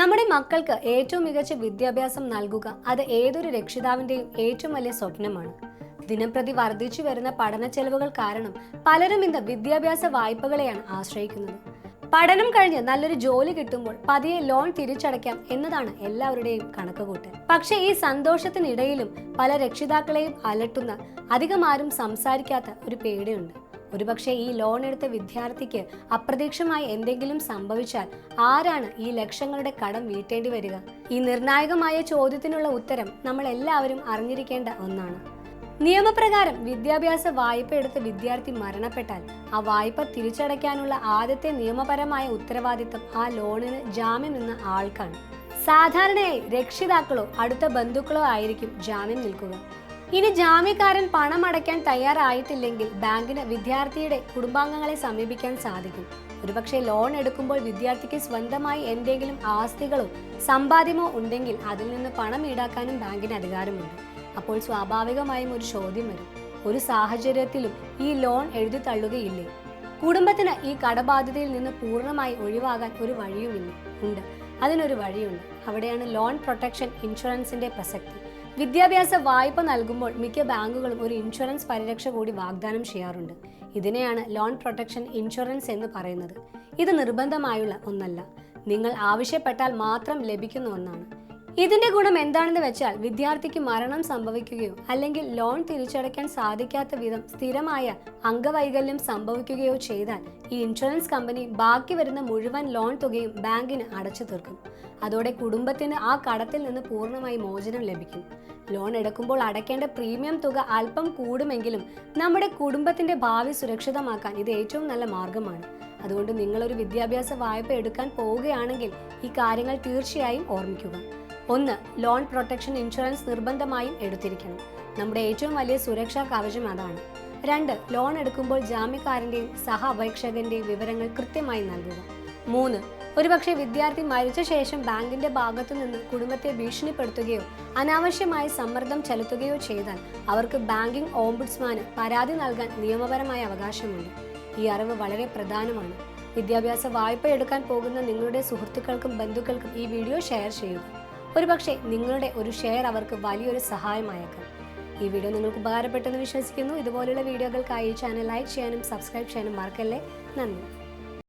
നമ്മുടെ മക്കൾക്ക് ഏറ്റവും മികച്ച വിദ്യാഭ്യാസം നൽകുക അത് ഏതൊരു രക്ഷിതാവിന്റെയും ഏറ്റവും വലിയ സ്വപ്നമാണ്. ദിനംപ്രതി വർദ്ധിച്ചു വരുന്ന പഠന ചെലവുകൾ കാരണം പലരും ഇന്ന് വിദ്യാഭ്യാസ വായ്പകളെയാണ് ആശ്രയിക്കുന്നത്. പഠനം കഴിഞ്ഞ് നല്ലൊരു ജോലി കിട്ടുമ്പോൾ പതിയെ ലോൺ തിരിച്ചടയ്ക്കാം എന്നതാണ് എല്ലാവരുടെയും കണക്കുകൂട്ടൽ. പക്ഷേ ഈ സന്തോഷത്തിനിടയിലും പല രക്ഷിതാക്കളെയും അലട്ടുന്ന അധികമാരും സംസാരിക്കാത്ത ഒരു പേടിയുണ്ട്. ഒരുപക്ഷെ ഈ ലോൺ എടുത്ത വിദ്യാർത്ഥിക്ക് അപ്രതീക്ഷമായി എന്തെങ്കിലും സംഭവിച്ചാൽ ആരാണ് ഈ ലക്ഷങ്ങളുടെ കടം വീട്ടേണ്ടി വരിക? ഈ നിർണായകമായ ചോദ്യത്തിനുള്ള ഉത്തരം നമ്മൾ എല്ലാവരും അറിഞ്ഞിരിക്കേണ്ട ഒന്നാണ്. നിയമപ്രകാരം വിദ്യാഭ്യാസ വായ്പ എടുത്ത വിദ്യാർത്ഥി മരണപ്പെട്ടാൽ ആ വായ്പ തിരിച്ചടയ്ക്കാനുള്ള ആദ്യത്തെ നിയമപരമായ ഉത്തരവാദിത്തം ആ ലോണിന് ജാമ്യം എന്ന ആൾക്കാണ്. സാധാരണയായി രക്ഷിതാക്കളോ അടുത്ത ബന്ധുക്കളോ ആയിരിക്കും ജാമ്യം നിൽക്കുക. ഇനി ജാമ്യക്കാരൻ പണം അടയ്ക്കാൻ തയ്യാറായിട്ടില്ലെങ്കിൽ ബാങ്കിന് വിദ്യാർത്ഥിയുടെ കുടുംബാംഗങ്ങളെ സമീപിക്കാൻ സാധിക്കും. ഒരുപക്ഷെ ലോൺ എടുക്കുമ്പോൾ വിദ്യാർത്ഥിക്ക് സ്വന്തമായി എന്തെങ്കിലും ആസ്തികളോ സമ്പാദ്യമോ ഉണ്ടെങ്കിൽ അതിൽ നിന്ന് പണം ഈടാക്കാനും ബാങ്കിന് അധികാരമുണ്ട്. അപ്പോൾ സ്വാഭാവികമായും ഒരു ചോദ്യം വരും. ഒരു സാഹചര്യത്തിലും ഈ ലോൺ എഴുതി തള്ളുകയില്ലേ? കുടുംബത്തിന് ഈ കടബാധ്യതയിൽ നിന്ന് പൂർണമായി ഒഴിവാകാൻ ഒരു വഴിയുമില്ല. ഉണ്ട്. അതിനൊരു വഴിയുണ്ട്. അവിടെയാണ് ലോൺ പ്രൊട്ടക്ഷൻ ഇൻഷുറൻസിന്റെ പ്രസക്തി. വിദ്യാഭ്യാസ വായ്പ നൽകുമ്പോൾ മിക്ക ബാങ്കുകളും ഒരു ഇൻഷുറൻസ് പരിരക്ഷ കൂടി വാഗ്ദാനം ചെയ്യാറുണ്ട്. ഇതിനെയാണ് ലോൺ പ്രൊട്ടക്ഷൻ ഇൻഷുറൻസ് എന്ന് പറയുന്നത്. ഇത് നിർബന്ധമായുള്ള ഒന്നല്ല. നിങ്ങൾ ആവശ്യപ്പെട്ടാൽ മാത്രം ലഭിക്കുന്ന ഒന്നാണ്. ഇതിന്റെ ഗുണം എന്താണെന്ന് വെച്ചാൽ വിദ്യാർത്ഥിക്ക് മരണം സംഭവിക്കുകയോ അല്ലെങ്കിൽ ലോൺ തിരിച്ചടയ്ക്കാൻ സാധിക്കാത്ത വിധം സ്ഥിരമായ അംഗവൈകല്യം സംഭവിക്കുകയോ ചെയ്താൽ ഈ ഇൻഷുറൻസ് കമ്പനി ബാക്കി വരുന്ന മുഴുവൻ ലോൺ തുകയും ബാങ്കിന് അടച്ചു തീർക്കും. അതോടെ കുടുംബത്തിന് ആ കടത്തിൽ നിന്ന് പൂർണമായി മോചനം ലഭിക്കും. ലോൺ എടുക്കുമ്പോൾ അടയ്ക്കേണ്ട പ്രീമിയം തുക അല്പം കൂടുമെങ്കിലും നമ്മുടെ കുടുംബത്തിന്റെ ഭാവി സുരക്ഷിതമാക്കാൻ ഇത് ഏറ്റവും നല്ല മാർഗമാണ്. അതുകൊണ്ട് നിങ്ങളൊരു വിദ്യാഭ്യാസ വായ്പ എടുക്കാൻ പോവുകയാണെങ്കിൽ ഈ കാര്യങ്ങൾ തീർച്ചയായും ഓർമ്മിക്കുക. ഒന്ന് ലോൺ പ്രൊട്ടക്ഷൻ ഇൻഷുറൻസ് നിർബന്ധമായും എടുത്തിരിക്കണം. നമ്മുടെ ഏറ്റവും വലിയ സുരക്ഷാ കവചം അതാണ്. രണ്ട് ലോൺ എടുക്കുമ്പോൾ ജാമ്യക്കാരന്റെയും സഹ അപേക്ഷകന്റെയും വിവരങ്ങൾ കൃത്യമായി നൽകുക. മൂന്ന് ഒരുപക്ഷെ വിദ്യാർത്ഥി മരിച്ച ശേഷം ബാങ്കിന്റെ ഭാഗത്തു നിന്ന് കുടുംബത്തെ ഭീഷണിപ്പെടുത്തുകയോ അനാവശ്യമായി സമ്മർദ്ദം ചെലുത്തുകയോ ചെയ്താൽ അവർക്ക് ബാങ്കിംഗ് ഓംബുഡ്സ്മാന് പരാതി നൽകാൻ നിയമപരമായ അവകാശമുണ്ട്. ഈ അറിവ് വളരെ പ്രധാനമാണ്. വിദ്യാഭ്യാസ വായ്പ എടുക്കാൻ പോകുന്ന നിങ്ങളുടെ സുഹൃത്തുക്കൾക്കും ബന്ധുക്കൾക്കും ഈ വീഡിയോ ഷെയർ ചെയ്യുക. ഒരുപക്ഷെ നിങ്ങളുടെ ഒരു ഷെയർ അവർക്ക് വലിയൊരു സഹായമായേക്കാം. ഈ വീഡിയോ നിങ്ങൾക്ക് ഉപകാരപ്പെട്ടെന്ന് വിശ്വസിക്കുന്നു. ഇതുപോലുള്ള വീഡിയോകൾക്കായി ചാനൽ ലൈക്ക് ചെയ്യാനും സബ്സ്ക്രൈബ് ചെയ്യാനും മറക്കല്ലേ? നന്ദി.